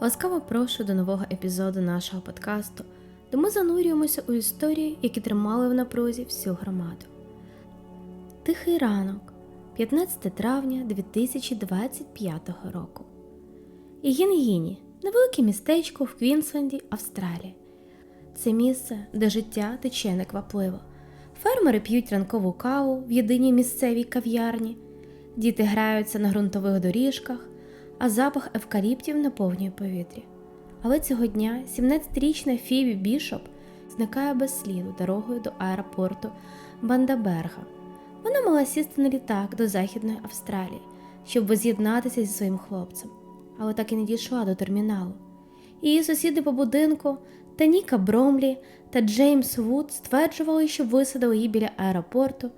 Ласкаво прошу до нового епізоду нашого подкасту, де ми занурюємося у історії, які тримали в напрузі всю громаду. Тихий ранок, 15 травня 2025 року. Ігін-Гіні невелике містечко в Квінсленді, Австралія. Це місце, де життя тече неквапливо. Фермери п'ють ранкову каву в єдиній місцевій кав'ярні, діти граються на ґрунтових доріжках, а запах евкаліптів наповнює повітря. Але цього дня 17-річна Фібі Бішоп зникає без сліду дорогою до аеропорту Бандаберга. Вона мала сісти на літак до Західної Австралії, щоб воз'єднатися зі своїм хлопцем, але так і не дійшла до терміналу. Її сусіди по будинку Таніка Бромлі та Джеймс Вуд стверджували, що висадили її біля аеропорту,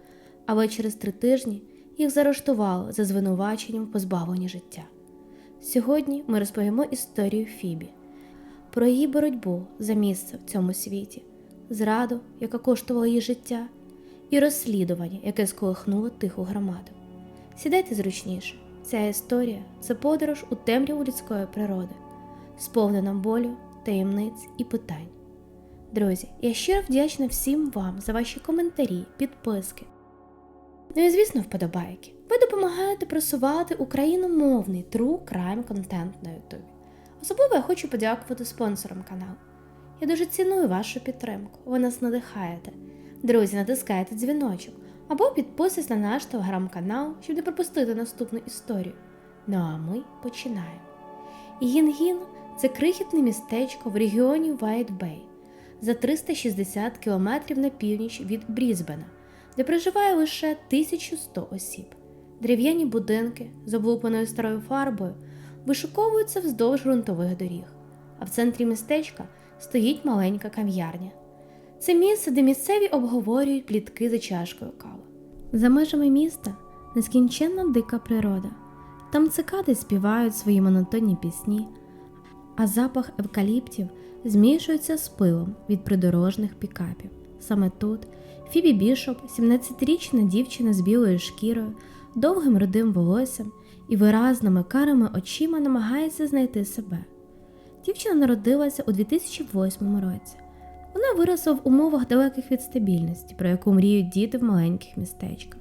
але через три тижні їх заарештували за звинуваченням в позбавленні життя. Сьогодні ми розповімо історію Фібі, про її боротьбу за місце в цьому світі, зраду, яка коштувала їй життя, і розслідування, яке сколихнуло тиху громаду. Сідайте зручніше. Ця історія це подорож у темряву людської природи, сповнена болю, таємниць і питань. Друзі, я щиро вдячна всім вам за ваші коментарі, підписки. Ну і звісно, вподобайки. Ви допомагаєте просувати україномовний true crime контент на Ютубі. Особливо я хочу подякувати спонсорам каналу. Я дуже ціную вашу підтримку, ви нас надихаєте. Друзі, натискайте дзвіночок або підписуйтесь на наш телеграм-канал, щоб не пропустити наступну історію. Ну а ми починаємо. Гінгін це крихітне містечко в регіоні Вайт-Бей за 360 кілометрів на північ від Брізбена, де проживає лише 1100 осіб. Дерев'яні будинки з облупаною старою фарбою вишуковуються вздовж ґрунтових доріг, а в центрі містечка стоїть маленька кав'ярня. Це місце, де місцеві обговорюють плітки за чашкою кави. За межами міста нескінченна дика природа. Там цикади співають свої монотонні пісні, а запах евкаліптів змішується з пилом від придорожних пікапів. Саме тут Фібі Бішоп, 17-річна дівчина з білою шкірою, довгим рудим волоссям і виразними карими очима намагається знайти себе. Дівчина народилася у 2008 році. Вона виросла в умовах далеких від стабільності, про яку мріють діти в маленьких містечках.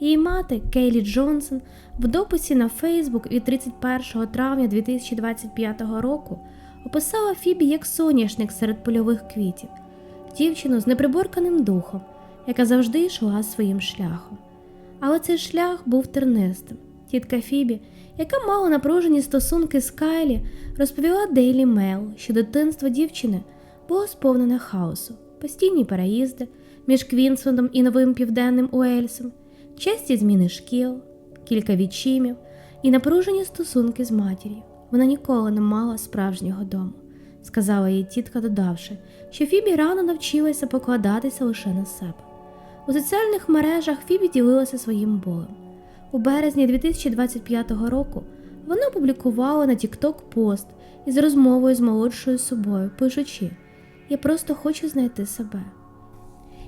Її мати Кейлі Джонсон в дописі на Фейсбук від 31 травня 2025 року описала Фібі як соняшник серед польових квітів, дівчину з неприборканим духом, яка завжди йшла своїм шляхом. Але цей шлях був тернистим. Тітка Фібі, яка мала напружені стосунки з Кайлі, розповіла Daily Mail, що дитинство дівчини було сповнене хаосу, постійні переїзди між Квінслендом і Новим Південним Уельсом, часті зміни шкіл, кілька відчимів і напружені стосунки з матір'ю. Вона ніколи не мала справжнього дому, сказала їй тітка, додавши, що Фібі рано навчилася покладатися лише на себе. У соціальних мережах Фібі ділилася своїм болем. У березні 2025 року вона опублікувала на TikTok пост із розмовою з молодшою собою, пишучи Я просто хочу знайти себе.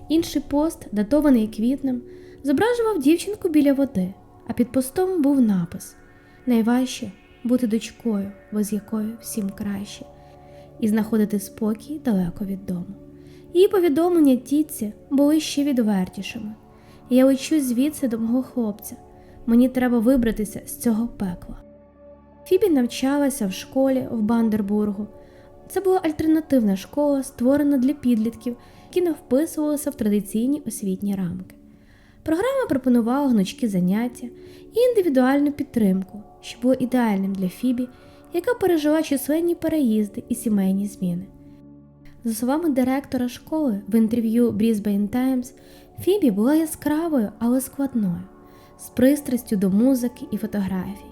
Інший пост, датований квітнем, зображував дівчинку біля води, а під постом був напис Найважче бути дочкою, без якої всім краще, і знаходити спокій далеко від дому. Її повідомлення тітці були ще відвертішими. Я лечу звідси до мого хлопця. Мені треба вибратися з цього пекла. Фібі навчалася в школі в Бандербургу. Це була альтернативна школа, створена для підлітків, які не вписувалися в традиційні освітні рамки. Програма пропонувала гнучкі заняття і індивідуальну підтримку, що було ідеальним для Фібі, яка пережила численні переїзди і сімейні зміни. За словами директора школи в інтерв'ю Brisbane Times, Фібі була яскравою, але складною, з пристрастю до музики і фотографій.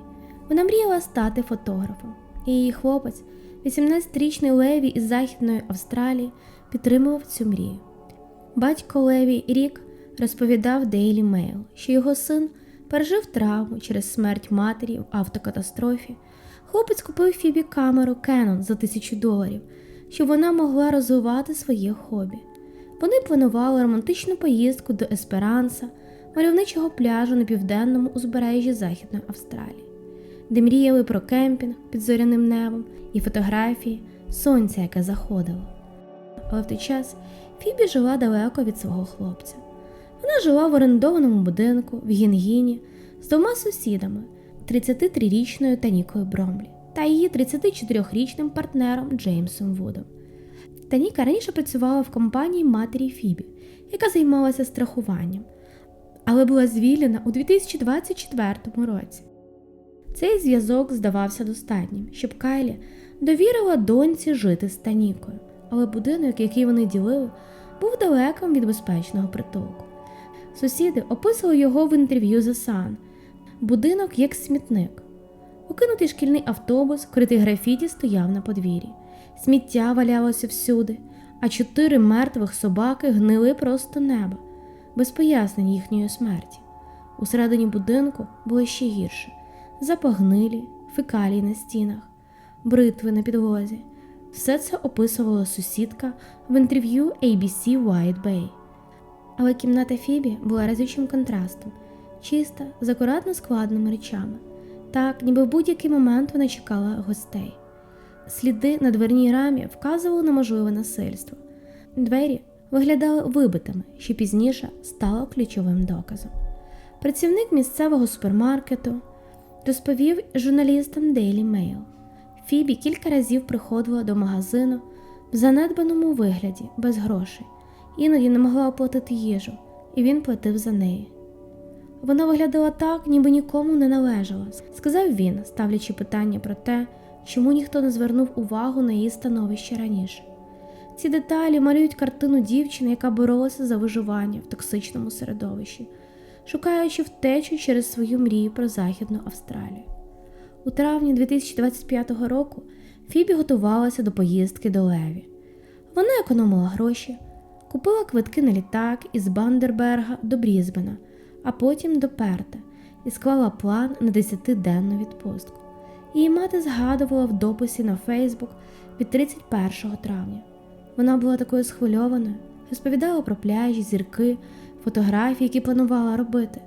Вона мріяла стати фотографом, її хлопець, 18-річний Леві із Західної Австралії, підтримував цю мрію. Батько Леві Рік розповідав Daily Mail, що його син пережив травму через смерть матері в автокатастрофі. Хлопець купив Фібі камеру Canon за тисячу доларів, щоб вона могла розвивати своє хобі. Вони планували романтичну поїздку до Есперанса, мальовничого пляжу на південному узбережжі Західної Австралії. де мріяли про кемпінг під зоряним небом і фотографії сонця, яке заходило. Але в той час Фібі жила далеко від свого хлопця. Вона жила в орендованому будинку в Гінгіні з двома сусідами 33-річною Танікою Бромлі та її 34-річним партнером Джеймсом Вудом. Таніка раніше працювала в компанії матері Фібі, яка займалася страхуванням, але була звільнена у 2024 році. Цей зв'язок здавався достатнім, щоб Кайлі довірила доньці жити з Танікою, але будинок, який вони ділили, був далеким від безпечного притулку. Сусіди описували його в інтерв'ю The Sun. Будинок як смітник. Укинутий шкільний автобус, критий графіті стояв на подвір'ї. Сміття валялося всюди, а чотири мертвих собаки гнили просто неба, без пояснень їхньої смерті. Усередині будинку було ще гірше запагнилі, фекалії на стінах, бритви на підлозі. Все це описувала сусідка в інтерв'ю ABC White Bay. Але кімната Фібі була разючим контрастом, чиста, з акуратно складеними речами, так, ніби в будь-який момент вона чекала гостей. Сліди на дверній рамі вказували на можливе насильство. Двері виглядали вибитими, що пізніше стало ключовим доказом. Працівник місцевого супермаркету розповів журналістам Daily Mail. Фібі кілька разів приходила до магазину в занедбаному вигляді без грошей, іноді не могла оплатити їжу, і він платив за неї. Вона виглядала так, ніби нікому не належала, сказав він, ставлячи питання про те, чому ніхто не звернув увагу на її становище раніше. Ці деталі малюють картину дівчини, яка боролася за виживання в токсичному середовищі, шукаючи втечу через свою мрію про Західну Австралію. У травні 2025 року Фібі готувалася до поїздки до Леві. Вона економила гроші, купила квитки на літак із Бандерберга до Брізбена, а потім до Перта і склала план на 10-денну відпустку. Її мати згадувала в дописі на Фейсбук від 31 травня. Вона була такою схвильованою, розповідала про пляжі, зірки, фотографії, які планувала робити.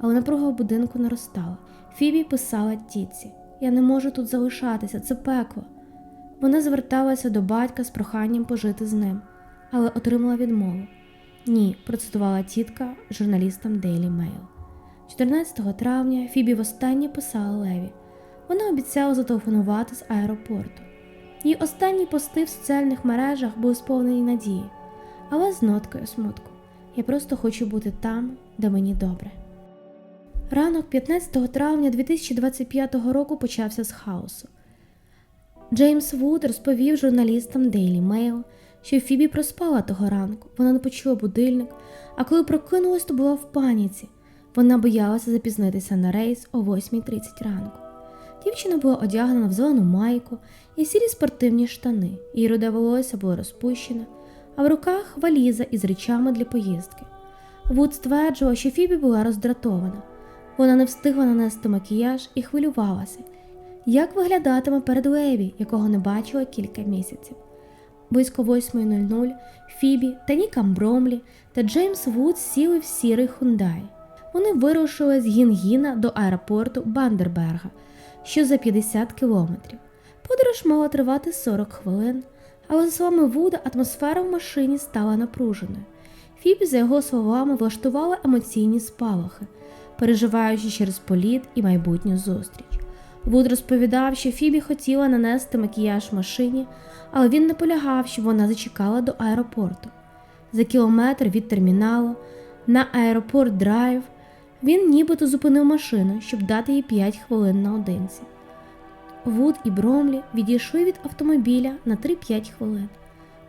Але напруга в будинку наростала. Фібі писала тітці: Я не можу тут залишатися, це пекло. Вона зверталася до батька з проханням пожити з ним, але отримала відмову. Ні, процитувала тітка журналістам Daily Mail. 14 травня Фібі востаннє писала Леві. Вона обіцяла зателефонувати з аеропорту. Її останні пости в соціальних мережах були сповнені надії, але з ноткою смутку. Я просто хочу бути там, де мені добре. Ранок 15 травня 2025 року почався з хаосу. Джеймс Вуд розповів журналістам Daily Mail, що Фібі проспала того ранку, вона не почула будильник, а коли прокинулась, то була в паніці. Вона боялася запізнитися на рейс о 8.30 ранку. Дівчина була одягнена в зелену майку і сірі спортивні штани, її руде волосся було розпущене, а в руках валіза із речами для поїздки. Вуд стверджував, що Фібі була роздратована. Вона не встигла нанести макіяж і хвилювалася, як виглядатиме перед Леві, якого не бачила кілька місяців. Близько 8.00 Фібі, Таніка Бромлі та Джеймс Вуд сіли в сірий хундай. Вони вирушили з Гінгіна до аеропорту Бандерберга, що за 50 кілометрів. Подорож мала тривати 40 хвилин, але за словами Вуда, атмосфера в машині стала напруженою. Фібі, за його словами, влаштувала емоційні спалахи, переживаючи через політ і майбутню зустріч. Вуд розповідав, що Фібі хотіла нанести макіяж машині, але він наполягав, щоб вона зачекала до аеропорту. За кілометр від терміналу на аеропорт Драйв він нібито зупинив машину, щоб дати їй 5 хвилин наодинці. Вуд і Бромлі відійшли від автомобіля на 3-5 хвилин.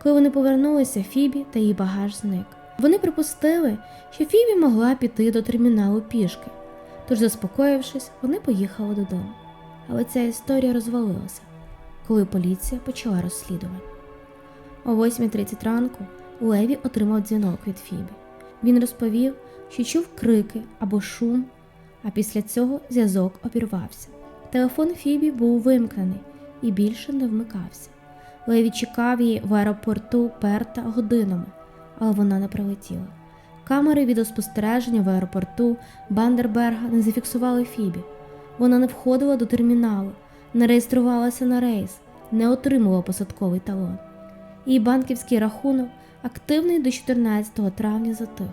Коли вони повернулися, Фібі та її багаж зник. Вони припустили, що Фібі могла піти до терміналу пішки, тож, заспокоївшись, вони поїхали додому. Але ця історія розвалилася, коли поліція почала розслідування. О 8.30 ранку Леві отримав дзвінок від Фібі. Він розповів, що чув крики або шум, а після цього зв'язок обірвався. Телефон Фібі був вимкнений і більше не вмикався. Леві чекав її в аеропорту Перта годинами, але вона не прилетіла. Камери відеоспостереження в аеропорту Бандерберга не зафіксували Фібі. Вона не входила до терміналу, не реєструвалася на рейс, не отримувала посадковий талон. Її банківський рахунок активний до 14 травня затих.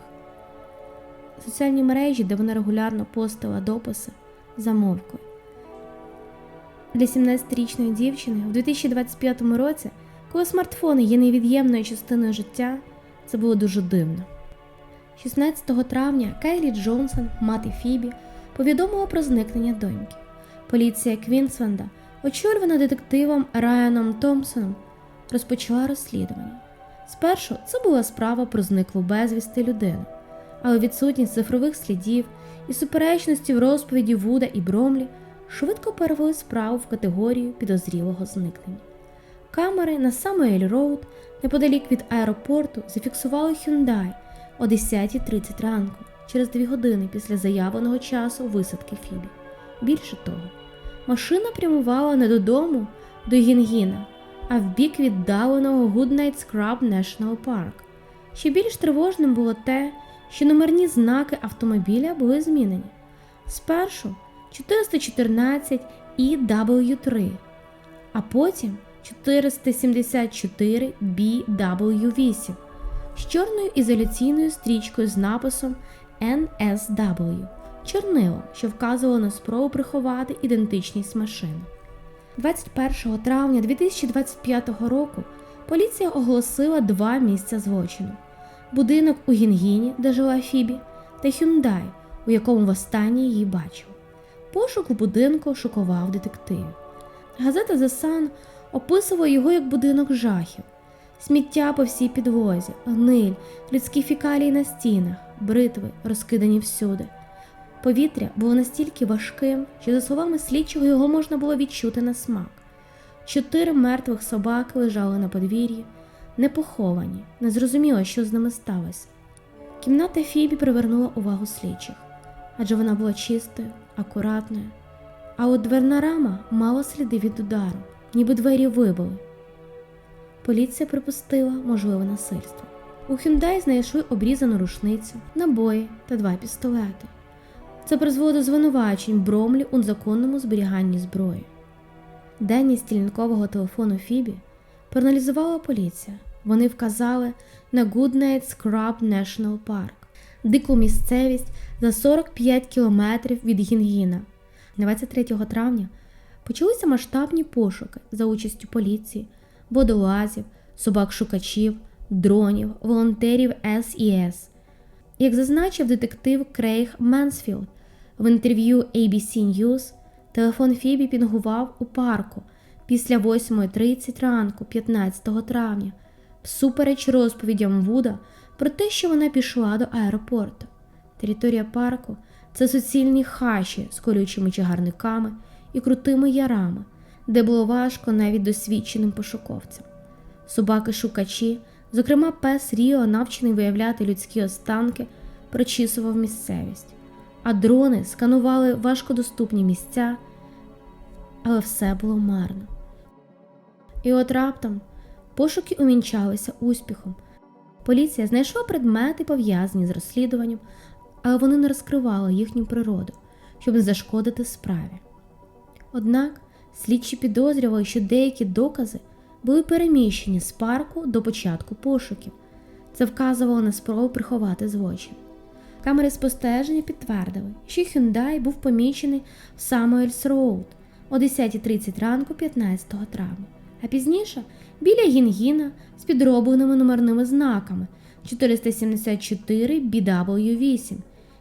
Соціальні мережі, де вона регулярно постила дописи, замовкли. Для 17-річної дівчини в 2025 році, коли смартфони є невід'ємною частиною життя, це було дуже дивно. 16 травня Кайлі Джонсон, мати Фібі, повідомила про зникнення доньки. Поліція Квінсленда, очолювана детективом Райаном Томпсоном, розпочала розслідування. Спершу це була справа про зниклу безвісти людину, але відсутність цифрових слідів і суперечності в розповіді Вуда і Бромлі швидко перевели справу в категорію підозрілого зникнення. Камери на Самуель Роуд, неподалік від аеропорту, зафіксували Hyundai о 10.30 ранку, через дві години після заявленого часу висадки Фібі. Більше того, машина прямувала не додому до Гінгіна, а в бік віддаленого Goodnight Scrub National Park. Ще більш тривожним було те, що номерні знаки автомобіля були змінені. Спершу 414 EW3, а потім 474 BW8 з чорною ізоляційною стрічкою з написом NSW чорнилом, що вказувало на спробу приховати ідентичність машини. 21 травня 2025 року поліція оголосила два місця злочину: будинок у Гінгіні, де жила Фібі, та Хюндай, у якому востаннє її бачив. Пошук у будинку шокував детективів. Газета The Sun описувала його як будинок жахів, сміття по всій підлозі, гниль, людські фікалії на стінах, бритви розкидані всюди. Повітря було настільки важким, що, за словами слідчого, його можна було відчути на смак. Чотири мертвих собаки лежали на подвір'ї, не поховані, не зрозуміло, що з ними сталося. Кімната Фібі привернула увагу слідчих, адже вона була чистою, акуратною. А от дверна рама мала сліди від удару, ніби двері вибили. Поліція припустила можливе насильство. У Хюндай знайшли обрізану рушницю, набої та два пістолети. Це призвело до звинувачень Бромлі у незаконному зберіганні зброї. Денні стільникового телефону Фібі проаналізувала поліція. Вони вказали на Goodnight Scrub National Park, дику місцевість за 45 кілометрів від Гінгіна. 23 травня почалися масштабні пошуки за участю поліції, водолазів, собак-шукачів, дронів, волонтерів СІС. Як зазначив детектив Крейг Менсфілд в інтерв'ю ABC News, телефон Фібі пінгував у парку після 8.30 ранку 15 травня, всупереч розповідям Вуда про те, що вона пішла до аеропорту. Територія парку це суцільні хащі з колючими чагарниками і крутими ярами, де було важко навіть досвідченим пошуковцям. Собаки-шукачі, зокрема пес Ріо, навчений виявляти людські останки, прочісував місцевість, а дрони сканували важкодоступні місця, але все було марно. І от раптом пошуки умінчалися успіхом. Поліція знайшла предмети, пов'язані з розслідуванням, але вони не розкривали їхню природу, щоб не зашкодити справі. Однак слідчі підозрювали, що деякі докази були переміщені з парку до початку пошуків. Це вказувало на спробу приховати злочин. Камери спостереження підтвердили, що Hyundai був помічений в Самуельс Роуд о 10.30 ранку 15 травня, а пізніше біля Гінгіна з підробленими номерними знаками 474 BW8,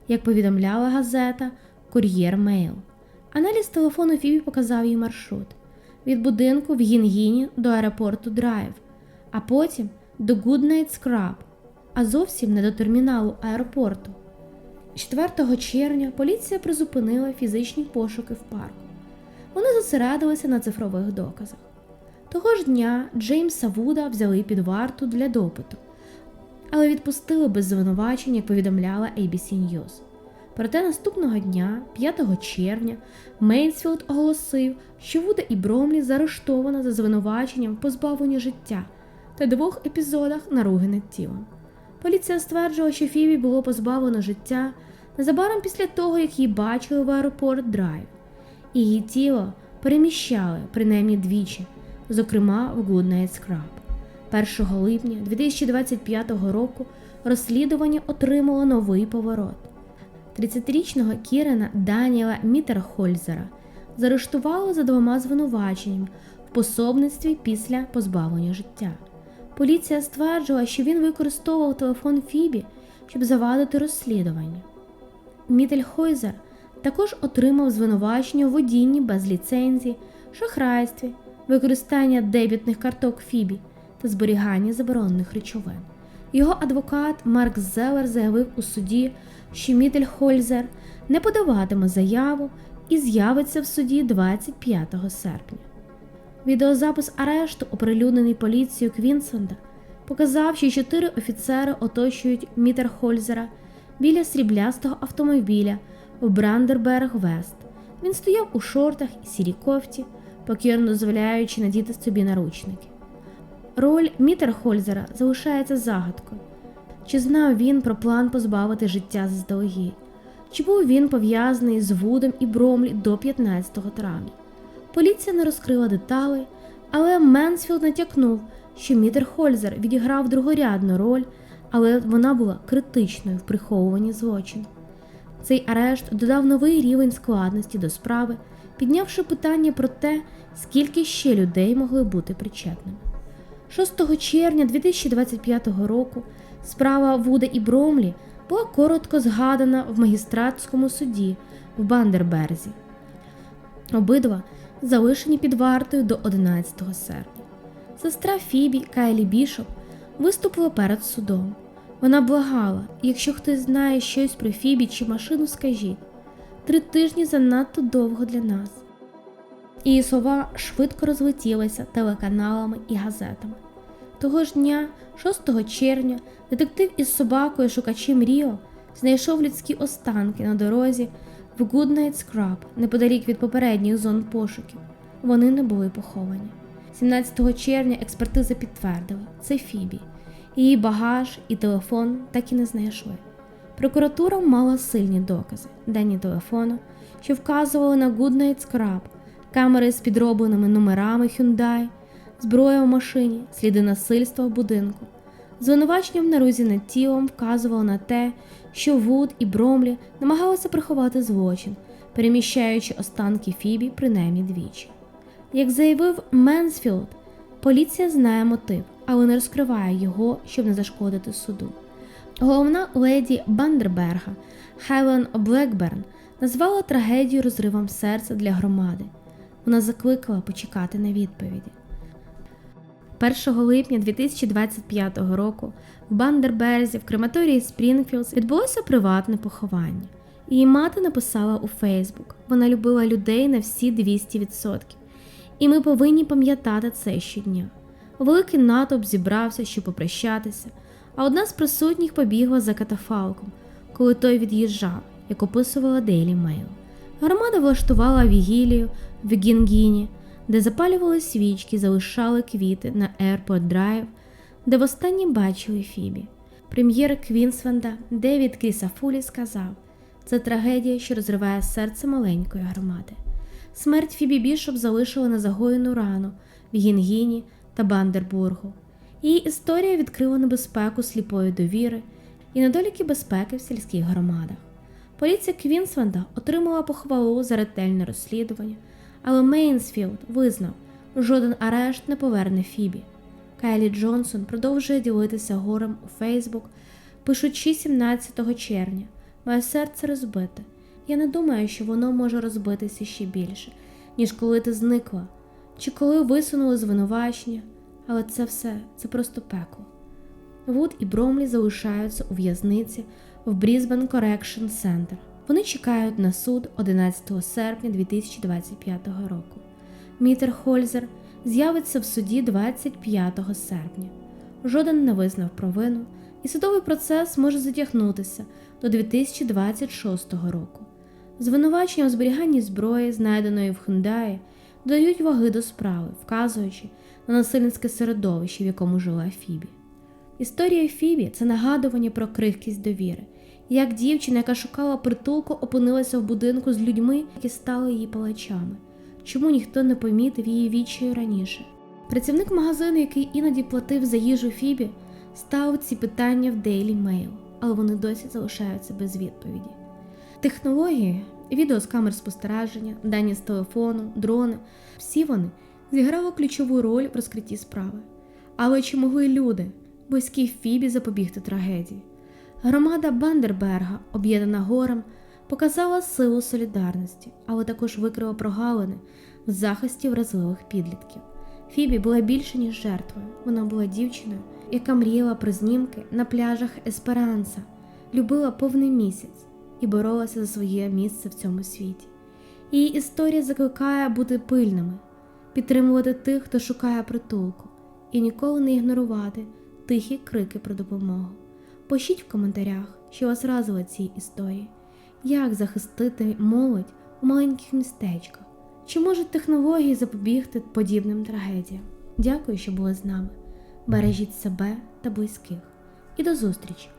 як повідомляла газета Кур'єр Мейл. Аналіз телефону Фібі показав їй маршрут від будинку в Гінгіні до аеропорту Драйв, а потім до Goodnight Scrub, а зовсім не до терміналу аеропорту. 4 червня поліція призупинила фізичні пошуки в парку. Вони зосередилися на цифрових доказах. Того ж дня Джеймса Вуда взяли під варту для допиту, але відпустили без звинувачень, як повідомляла ABC News. Проте наступного дня, 5 червня, Мейнсфілд оголосив, що Вуда і Бромлі заарештовано за звинуваченням в позбавленні життя та двох епізодах наруги над тілом. Поліція стверджувала, що Фібі було позбавлено життя незабаром після того, як її бачили в аеропорт Драйв. Її тіло переміщали принаймні двічі, зокрема в Goodnight Scrub. 1 липня 2025 року розслідування отримало новий поворот. 30-річного Кірена Даніела Мітерхользера заарештували за двома звинуваченнями в пособництві після позбавлення життя. Поліція стверджувала, що він використовував телефон Фібі, щоб завадити розслідування. Мітельхойзер також отримав звинувачення у водінні без ліцензії, шахрайстві, використання дебютних карток Фібі та зберігання заборонених речовин. Його адвокат Марк Зелер заявив у суді, що Мітельхользер не подаватиме заяву і з'явиться в суді 25 серпня. Відеозапис арешту, оприлюднений поліцією Квінсленда, показав, що чотири офіцери оточують Мітерхользера біля сріблястого автомобіля в Брандерберг Вест. Він стояв у шортах і сірій кофті, покірно дозволяючи надіти собі наручники. Роль Мітерхользера залишається загадкою. Чи знав він про план позбавити життя заздалегідь? Чи був він пов'язаний з Вудом і Бромлі до 15 травня? Поліція не розкрила деталей, але Менсфілд натякнув, що Мітерхользер відіграв другорядну роль, але вона була критичною в приховуванні злочину. Цей арешт додав новий рівень складності до справи, піднявши питання про те, скільки ще людей могли бути причетними. 6 червня 2025 року справа Вуда і Бромлі була коротко згадана в магістратському суді в Бандерберзі. Обидва залишені під вартою до 11 серпня. Сестра Фібі Кайлі Бішоп виступила перед судом. Вона благала, якщо хтось знає щось про Фібі чи машину, скажіть три тижні занадто довго для нас. Її слова швидко розлетілися телеканалами і газетами. Того ж дня, 6 червня, детектив із собакою шукачем Ріо знайшов людські останки на дорозі в Goodnight Scrub, неподалік від попередніх зон пошуків. Вони не були поховані. 17 червня експертиза підтвердила це Фібі. Її багаж і телефон так і не знайшли. Прокуратура мала сильні докази, дані телефону, що вказували на Goodnight Scrub, камери з підробленими номерами Hyundai, зброя в машині, сліди насильства в будинку. Звинувачення в нарузі над тілом вказувало на те, що Вуд і Бромлі намагалися приховати злочин, переміщаючи останки Фібі принаймні двічі. Як заявив Менсфілд, поліція знає мотив, але не розкриває його, щоб не зашкодити суду. Головна леді Бандерберга Хелен Блекберн назвала трагедію розривом серця для громади. Вона закликала почекати на відповіді. 1 липня 2025 року в Бандерберзі в крематорії Спрінгфілдс відбулося приватне поховання. Її мати написала у Фейсбук: вона любила людей на всі 200%. І ми повинні пам'ятати це щодня. Великий натовп зібрався, щоб попрощатися, а одна з присутніх побігла за катафалком, коли той від'їжджав, як описувала Daily Mail. Громада влаштувала вігілію в Гінгіні, де запалювали свічки, залишали квіти на Airport Drive, де востаннє бачили Фібі. Прем'єр Квінсленда Девід Крісафулі сказав: це трагедія, що розриває серце маленької громади. Смерть Фібі Бішоп залишила на загоєну рану в Гінгіні та Бандербургу. Її історія відкрила небезпеку сліпої довіри і недоліки безпеки в сільських громадах. Поліція Квінсленда отримала похвалу за ретельне розслідування, але Мейнсфілд визнав, жоден арешт не поверне Фібі. Кайлі Джонсон продовжує ділитися горем у Фейсбук, пишучи 17 червня: Моє серце розбите. Я не думаю, що воно може розбитися ще більше, ніж коли ти зникла, чи коли висунули звинувачення, але це все це просто пекло. Вуд і Бромлі залишаються у в'язниці в Brisbane Correction Center. Вони чекають на суд 11 серпня 2025 року. Мітер Хользер з'явиться в суді 25 серпня. Жоден не визнав провину, і судовий процес може затягнутися до 2026 року. Звинувачення у зберіганні зброї, знайденої в Хундаї, додають ваги до справи, вказуючи на насильницьке середовище, в якому жила Фібі. Історія Фібі це нагадування про крихкість довіри, як дівчина, яка шукала притулку, опинилася в будинку з людьми, які стали її палачами. Чому ніхто не помітив її відчаю раніше? Працівник магазину, який іноді платив за їжу Фібі, ставив ці питання в Daily Mail, але вони досі залишаються без відповіді. Технології, відео з камер спостереження, дані з телефону, дрони всі вони зіграли ключову роль в розкритті справи. Але чи могли люди, близькі Фібі, запобігти трагедії? Громада Бандерберга, об'єднана горем, показала силу солідарності, але також викрила прогалини в захисті вразливих підлітків. Фібі була більше, ніж жертвою. Вона була дівчиною, яка мріяла про знімки на пляжах Есперанса, любила повний місяць і боролася за своє місце в цьому світі. Її історія закликає бути пильними, підтримувати тих, хто шукає притулку, і ніколи не ігнорувати тихі крики про допомогу. Пишіть в коментарях, що вас разило ці історії, як захистити молодь у маленьких містечках, чи можуть технології запобігти подібним трагедіям. Дякую, що були з нами. Бережіть себе та близьких. І до зустрічі!